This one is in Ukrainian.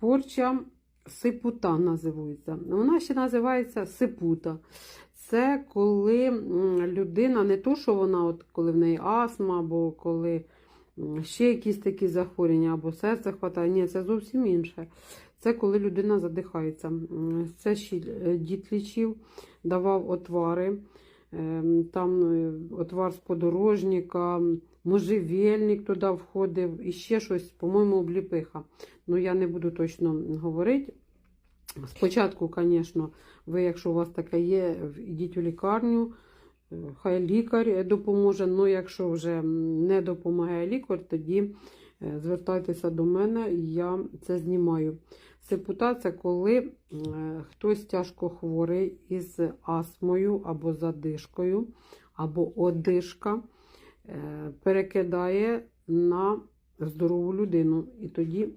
порча сипута називається. Вона ще називається сипута. Це коли людина, не то, що вона, от, коли в неї астма, або коли ще якісь такі захворювання, або серце хватає. Ні, це зовсім інше. Це коли людина задихається. Це ще е, дід лічив, давав отвари. Ем, Там е, отвар з подорожника, можжевельник туди входив, і ще щось, по-моєму, обліпиха. Ну, я не буду точно говорити. Спочатку, звісно, ви, якщо у вас таке є, йдіть у лікарню, хай лікар допоможе. Ну, якщо вже не допомагає лікар, тоді е, звертайтеся до мене, я це знімаю. Сепута коли е, хтось тяжко хворий із астмою або задишкою, або одишка е, перекидає на здорову людину. І тоді